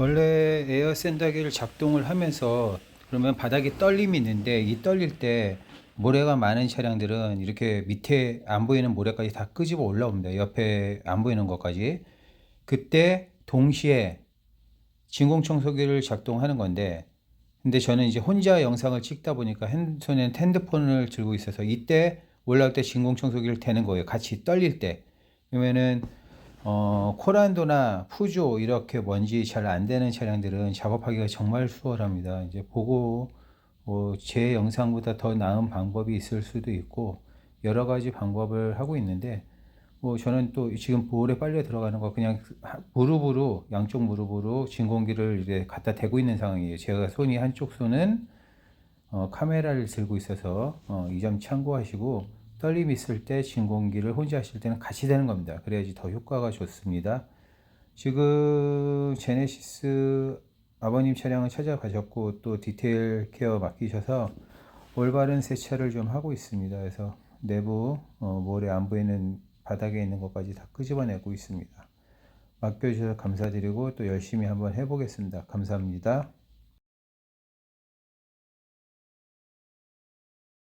원래 에어 샌더기를 작동을 하면서 그러면 바닥에 떨림이 있는데 이 떨릴 때 모래가 많은 차량들은 이렇게 밑에 안 보이는 모래까지 다 끄집어 올라옵니다. 옆에 안 보이는 것까지. 그때 동시에 진공 청소기를 작동하는 건데 근데 저는 이제 혼자 영상을 찍다 보니까 핸, 손에 핸드폰을 들고 있어서 이때 올라올 때 진공 청소기를 대는 거예요. 같이 떨릴 때. 그러면은 어, 코란도나 푸조 이렇게 먼지 잘 안 되는 차량들은 작업하기가 정말 수월합니다. 이제 보고 뭐 제 영상보다 더 나은 방법이 있을 수도 있고 여러 가지 방법을 하고 있는데 뭐 저는 또 지금 볼에 빨려 들어가는 거 그냥 하- 무릎으로 양쪽 무릎으로 진공기를 이제 갖다 대고 있는 상황이에요. 제가 손이 한쪽 손은 어, 카메라를 들고 있어서 어, 이 점 참고하시고 떨림 있을 때 진공기를 혼자 하실 때는 같이 되는 겁니다. 그래야지 더 효과가 좋습니다. 지금 제네시스 아버님 차량을 찾아가셨고 또 디테일 케어 맡기셔서 올바른 세차를 좀 하고 있습니다. 그래서 내부 어, 모래 안 보이는 바닥에 있는 것까지 다 끄집어내고 있습니다. 맡겨주셔서 감사드리고 또 열심히 한번 해보겠습니다. 감사합니다.